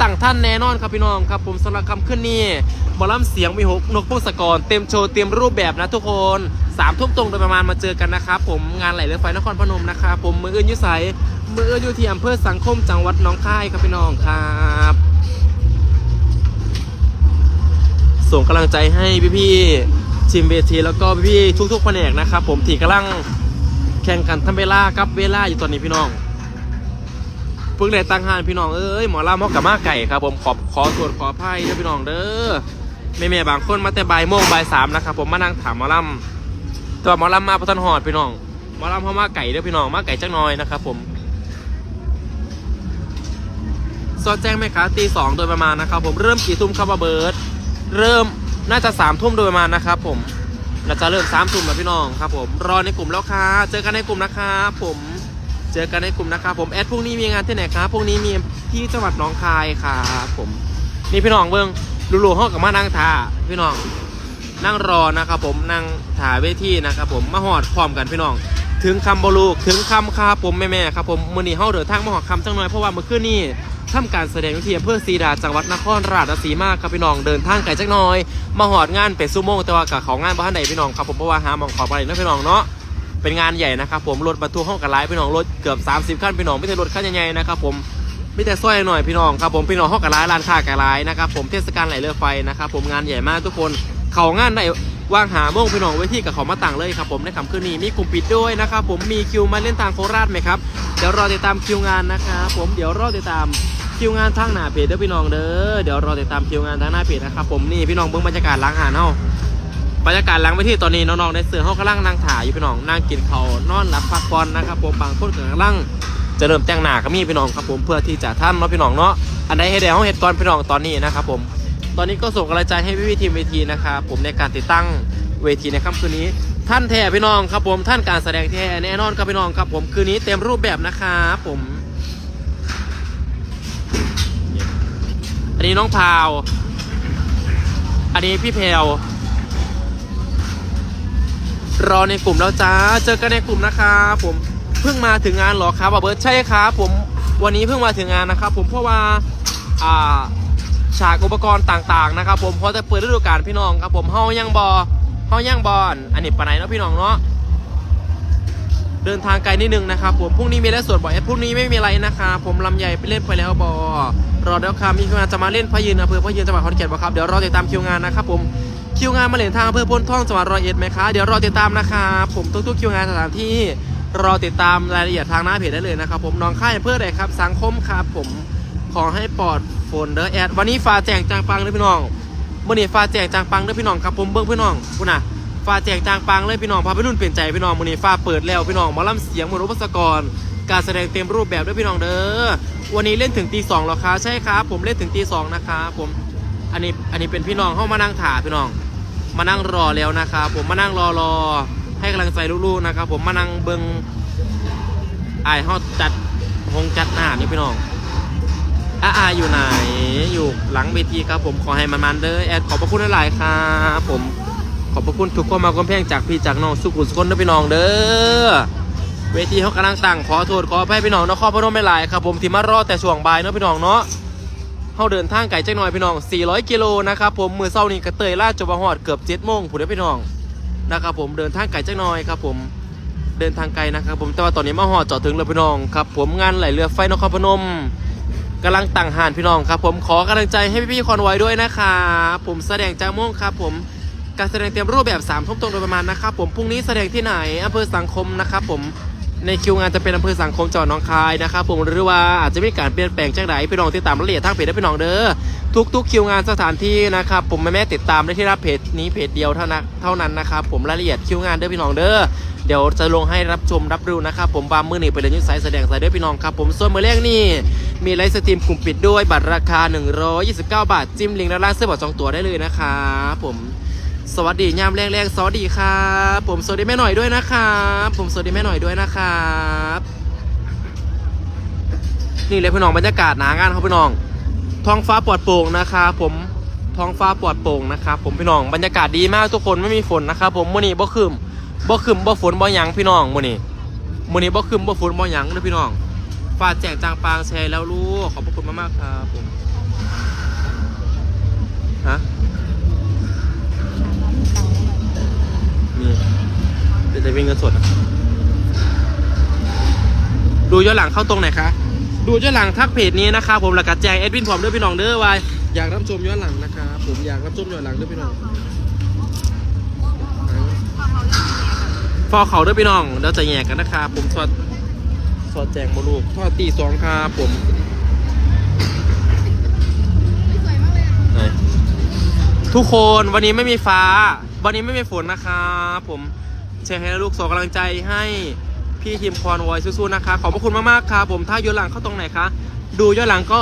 ต่างท่านแน่นอนครับพี่น้องครับผมสำหรับคำขึ้นนี่หมอลำเสียงมีหกนกพงศกรเต็มโชว์เต็มรูปแบบนะทุกคนสามทุ่มตรงโดยประมาณมาเจอกันนะครับผมงานไหลเรือไฟนครพนมนะครับผมมืออื่นยุไสมืออื่นยู่ที่อำเภอสังคมจังหวัดหนองคายครับพี่น้องครับส่งกำลังใจให้พี่ๆทีมเวทีแล้วก็พี่ๆทุกๆแผนกนะครับผมที่กำลังแข่งขันทำเวลากับเวลาอยู่ตอนนี้พี่น้อง เพิ่งได้ตั้งหานพี่น้องเอ้ยหมอลำมอกกับมาไก่ครับผมขอขอตรวจขออภัยนะพี่น้องเด้อแม่ๆบางคนมาแต่บ่ายโมงบ่ายสามนะครับผมมานั่งถามหมอลำแต่ว่าหมอลำมาประทันหอดพี่น้องหมอลำเขามาไก่เด้อพี่น้องมาไก่จักหน่อยนะครับผมซอดแจ้งไหมคะตีสองโดยประมาณนะครับผมเริ่มกี่ทุ่มครับเบิร์ดเริ่มน่าจะสามทุ่มโดยประมาณนะครับผมน่าจะเริ่มสามทุ่มแล้วพี่น้องครับผมรอในกลุ่มแล้วค่ะเจอกันในกลุ่มนะครับผม เจอกันในกลุ่มนะครับผมแอดพรุ่งนี้มีงานที่ไหนครับพรุ่งนี้มีที่จังหวัดหนองคายครับผมนี่พี่น้องเบิ้งลูๆห้องกับมานั่งทาพี่น้องนั่งรอนะครับผมนั่งถ่ายเวทีนะครับผมมาหอดพร้อมกันพี่น้อง ถึงคำบลูถึงคำครับผมแม่ๆครับผมมือนี้เฮาเดินทางมาหอดคำจังหน่อยเพราะว่าเมื่อคืนนี้ทำการแสดงวิทยาเพื่อซีดาจังหวัดนครราชสีมาครับพี่น้องเดินทางไกลจักน่อย มาหอดงานเป็ดซูโม่แต่ว่ากับของงานบ้านไหนพี่น้องครับผมเพราะว่าหามองขอไปนะพี่น้องเนาะ เป็นงานใหญ่นะครับผมรถบรรทุกห้องกันไลพี่น้องรถเกือบ 30คันพี่น้องไม่ใช่รถคันใหญ่ๆนะครับผมไม่แต่สร้อยหน่อยพี่น้องครับผมพี่น้องห้องกันไลร้านค้ากันไลนะครับผมเทศกาลไหลเรือไฟนะครับผมงานใหญ่มากทุกคนเขางานได้ว่างหาโมงพี่น้องไว้ที่กับเขามาต่างเลยครับผมในคำคืนนี้มีกลุ่มปิดด้วยนะครับผมมีคิวมาเล่นทางโคราชไหมครับเดี๋ยวรอติดตามคิวงานนะครับผมเดี๋ยวรอติดตามคิวงานทางหน้าเพจเด้อพี่น้องเด้อเดี๋ยวรอติดตามคิวงานทางหน้าเพจนะครับผมนี่พี่น้องเบิ้งบรรยากาศล้างหารเฮา บรรยากาศล้างไปที่ตอนนี้น้องๆในเสือเฮากำลังนั่งถ่ายอยู่พี่น้องนั่งกินข้าวนอนหลับพักผ่อนนะครับผมบางคนกำลังจะเริ่มแต่งหน้าก็มีพี่น้องครับผมเพื่อที่จะท่านเนาะพี่น้องเนาะอันใดให้เดี๋ยวเฮาเฮ็ดก่อนพี่น้องตอนนี้นะครับผมตอนนี้ก็ส่งกำลังใจให้พี่ๆทีมเวทีนะครับผมในการติดตั้งเวทีในค่ำคืนนี้ ท่านแท้พี่น้องครับผมท่านการแสดงแท้แน่นอนครับพี่น้องครับผมคืนนี้เต็มรูปแบบนะครับผม อันนี้น้องพาว อันนี้พี่เพล รอในกลุ่มแล้วจ้า เจอกันในกลุ่มนะครับผมเพิ่งมาถึงงานหรอครับบอเบิร์ตใช่ครับผมวันนี้เพิ่งมาถึงงานนะครับ ผมเพราะว่าอ่าฉากอุปกรณ์ต่างๆนะครับ ผมเพราะจะเปิดฤดูกาลพี่น้องครับ ผมเฮายังบอเฮายังบอลอันนี้ปะไหนเนาะพี่น้องเนาะเดินทางไกลนิดนึงนะครับ ผมพรุ่งนี้มีแล้วสวดบ่อยพรุ่งนี้ไม่มีอะไรนะครับผมลำใหญ่ไปเล่นไปแล้วบอรอเดี๋ยวครับมีคิวงานจะมาเล่นพะยืนอำเภอพะยืนจังหวัดขอนแก่นบ่ครับเดี๋ยวรอติดตามคิวงานนะครับผม คิวงานมาเล่นทางอำเภอพ้นท่องจังหวัดร้อยเอ็ดไหมคะ เดี๋ยวรอติดตามนะครับผมทุกๆคิวงานสถานที่รอติดตามรายละเอียดทางหน้าเพจได้เลยนะครับผมน้องค่ายเพื่ออะไรครับ สังคมครับผมขอให้ปลอดฝนเด้อแอดวันนี้ฟ้าแจงจางปังเด้อพี่น้องมื่อนี้ฟ้าแจงจางปังเด้อพี่น้องครับผมเบิ้งพี่น้องคุณนะฟ้าแจงจางปังเลยพี่น้องพาไปรุ่นเปลี่ยนใจพี่น้องมื่อนี้ฟ้าเปิดแล้วพี่น้องมอลำเสียงมนุษย์พัศกรการแสดงเต็มรูปแบบด้วยพี่น้องเด้อวันนี้เล่นถึงตีสองแล้วครับใช่ครับผมเล่นถึงตีสองนะครับผมอันนี้อันนี้เป็นพี่น้องเข้ามานั่งถ่าพี่น้อง มานั่งรอแล้วนะครับผมมานั่งรอรอให้กำลังใจลูกๆนะครับ ผมมานั่งเบิ้งไอ้ายเฮาจัดหงจัดหน้านี่พี่น้องอาอาอยู่ไหนอยู่หลังเวทีครับผมขอให้มันมันเด้อแอดขอบพระคุณหลายครับผมขอบพระคุณทุกคนมาความแพงจากพี่จากน้องสุขุมสุขคนเด้อพี่น้องเด้อเวทีเขากำลังตั้งขอโทษขออภัยพี่น้องนครพนมไม่หลายครับผมที่มารอแต่ช่วงบ่ายเนาะพี่น้องเนาะ เขาเดินทางไกลจักหน่อยพี่น้อง 400 กิโลนะครับผมมือเศร้านี่กระเตยล่าดจบฮอดเกือบ7โมงผู้เด้อพี่น้องนะครับผมเดินทางไกลจักหน่อยครับผมเดินทางไกลนะครับผมแต่ว่าตอนนี้มาหอดจอดถึงแล้วพี่น้องครับผมงานไหลเรือไฟนครพนมกำลังตั้งหานพี่น้องครับ ผมขอกำลังใจให้พี่ๆคอนไว้ด้วยนะครับผมแสดงจาม่วงครับผมการแสดงเต็มรูปแบบ3ามทุ่มตรงโดยประมาณนะครับผมพรุ่งนี้แสดงที่ไหนอำเภอสังคมนะครับผม ในคิวงานจะเป็นอำเภอสังคมจังหวัดหนองคายนะครับผมหรือว่าอาจจะมีการเปลี่ยนแปลงจากไหนพี่น้องติดตามรายละเอียดทางเพจได้พี่น้องเด้อทุกๆคิวงานสถานที่นะครับผมแม่ๆติดตามได้ที่รับเพจนี้เพจเดียวเท่านั้นเท่านั้นนะครับผมรายละเอียดคิวงานเด้อพี่น้องเด้อเดี๋ยวจะลงให้รับชมรับรู้นะครับผมบามมือหนีไปเลยยุ้ยสายแสดงสายด้วยพี่น้องครับผมส่วนมือแรกนี่มีไลฟ์สตรีมกลุ่มปิดด้วยบัตรราคา 129 บาทจิ้มลิงก์ด้านล่างเสื้อบัตรจองตั๋วได้เลยนะครับผม สวัสดียามแรงๆสวัสดีครับผมสวัสดีแม่หน่อยด้วยนะครับผมสวัสดีแม่หน่อยด้วยนะครับนี่เลยพี่น้องบรรยากาศหนางานครับพี่น้อง ท้องฟ้าปลอดโปร่งนะครับผมท้องฟ้าปลอดโปร่งนะครับผมพี่น้องบรรยากาศดีมากทุกคนไม่มีฝนนะครับผมมื่อนี้บ่คืมบ่คืมบ่ฝนบ่หยังพี่น้องมื่อนี้มื่อนี้บ่คืมบ่ฝนบ่หยังนะพี่น้องฟ้าแจ่งจางปางแชร์แล้วลูกขอบพระคุณมากๆครับผมฮะ แต่เป็นเงินสดดูย้อนหลังเข้าตรงไหนคะ ดูย้อนหลังทักเพจนี้นะครับผมหลักการแจงเอ็ดวินผมด้วยพี่น้องเด้อวายอยากรับชมย้อนหลังนะคะผมอยากรับชมย้อนหลังด้วยพี่น้องฟอเขาด้วยพี่น้องเราจะแยกกันนะคะผมสอดสอดแจงบลูกทอดตีสองครับผมทุกคนวันนี้ไม่มีฟ้า วันนี้ไม่มีฝนนะครับผม เชียร์ให้ลูกส่งกำลังใจให้พี่ทีมคอนวอยสู้ๆนะคะ ขอบพระคุณมากๆครับผมถ้าย้อนหลังเข้าตรงไหนคะดูย้อนหลังก็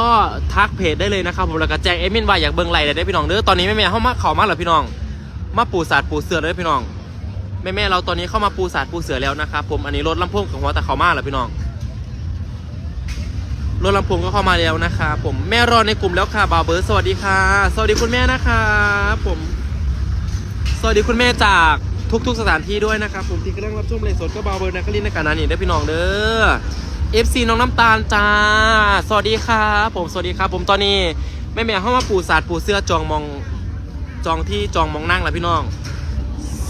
ทักเพจได้เลยนะครับผมแล้วก็แจ้งเอมินว่าอยากเบิ่งไลน์ได้พี่น้องเด้อตอนนี้แม่แม่เข้ามาเขามากเหรอพี่น้อง มาปูสาดปูเสือเลยพี่น้องแม่แม่เราตอนนี้เข้ามาปูสาดปูเสือแล้วนะครับผมอันนี้รถลำโพงของหัวแต่เขามากเหรอพี่น้องรถลำโพงก็เข้ามาแล้วนะครับผมแม่รอในกลุ่มแล้วค่ะบาวเบิร์ดสวัสดีค่ะ สวัสดีคุณแม่นะครับผม สวัสดีคุณแม่จาก ทุกๆสถานที่ด้วยนะครับผมที่กำลังรับชมเลยสดก็บาวเบิร์ดนะคลินในการนั้นนี่ได้พี่น้องเด้อ FC น้องน้ำตาลจ้า สวัสดีครับผมสวัสดีครับ ผมตอนนี้แม่แม่เข้ามาปูสาดปูเสื้อจองมองจองที่จองมองนั่งแล้วพี่น้อง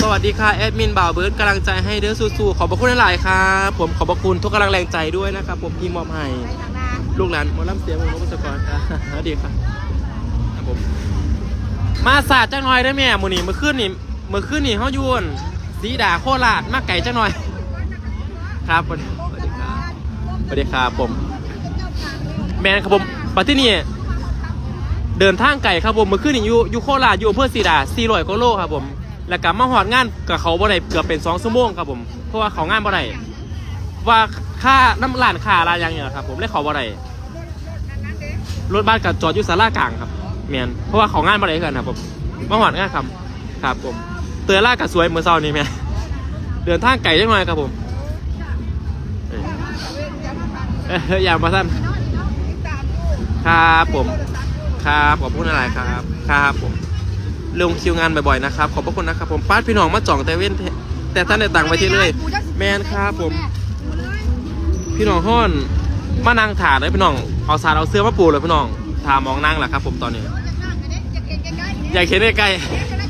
สวัสดีค่ะแอดมินบ่าวเบิร์ดกำลังใจให้เด้อสู้ๆขอบพระคุณหลายๆครับผมขอบพระคุณทุกกำลังแรงใจด้วยนะครับผมที่มอบให้ลูกหลานมอลำเสียงวงนพศกรครับสวัสดีครับผมมาสาดจังหน่อยได้ไหมมือนี่มือขึ้นนี่ มือขึ้นนี่เขายวนสีดาโคราชมาไก่จังหน่อย ครับสวัสดีครับสวัสดีครับผม แมนครับผมปัจจุบันนี้เดินทางไก่ครับผมเมื่อคืนนี้อยู่อยู่โคราชอยู่อำเภอศรีดา400กว่าโลครับผม แล้วก็มาหอดงานกับเขาบ่ได้เกือบเป็น2ชั่วโมงครับผมเพราะว่าเขางานบ่ได้ว่าค่าน้ำร้านค่าอะไรอย่างเงี้ยครับ ผมเลยเขาบ่ได้รถบ้านกับจอดอยู่ศาลากลางครับแมนเพราะว่าเขางานบ่ได้กันครับผมมาหอดงานครับครับผม เตือนล่ากับสวยเมื่อเช้านี้แม่เดินทางไก่จังหน่อยครับผมเอ้ยอย่างมาท่านครับผม ครับขอบคุณอะไรครับ ครับผมลงคิวงานบ่อยๆนะครับ ขอบพระคุณนะครับผมป้าดพี่น้องมาจ่องแต่เว้นแต่ท่านได้ตังค์ไปที่เลยแมนครับผม พี่น้องห้อนมานั่งถาดเลยพี่น้องเอาสาดเอาเสื้อมาปูเลยพี่น้องถามองนั่งแหละครับ ผมตอนนี้ อยากเห็นใกล้ๆอ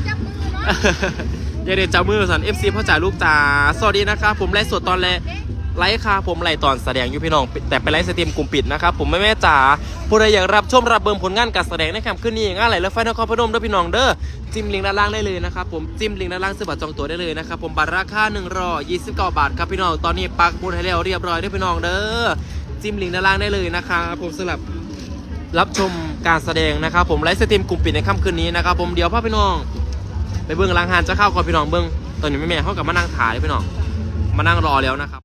ย่าเด็ดจับมือสัน FC พ่อจ่าลูกจ๋าสวัสดีนะครับผมไลฟ์สดตอนแรกไลฟ์ค่ะผมไลฟ์ตอนแสดงอยู่พี่น้อง แต่เป็นไลฟ์สตรีมกลุ่มปิดนะครับผมแม่แม่จ๋าผู้ใดอยากรับชมรับเบิ่งผลงานการแสดงในแคมป์ขึ้นนี่งานไหลและไฟนครพนมด้อพี่น้องเด้อจิ้มลิงก์ด้านล่างได้เลยนะครับผมจิ้มลิงก์ด้านล่างซื้อบัตรจองตั๋วได้เลยนะครับผมบัตรราคา1รอ29บาทครับพี่น้องตอนนี้ปักบุญให้แล้วเรียบร้อยด้อพี่น้องเด้อจิ้มลิงก์ด้านล่างได้เลยนะครับผมสำหรับรับชมการแสดงนะครับผมไลฟ์สตรีมกลุ่มปิดในค่ำคืนนี้นะครับผมเดี๋ยวพ่อพี่น้อง ไปเบื้องหล้างหานจะเข้าก่อนพี่น้องเบื้องตอนนี้แม่แม่เขากับมานั่งถ่ายพี่น้องมานั่งรอแล้วนะครับ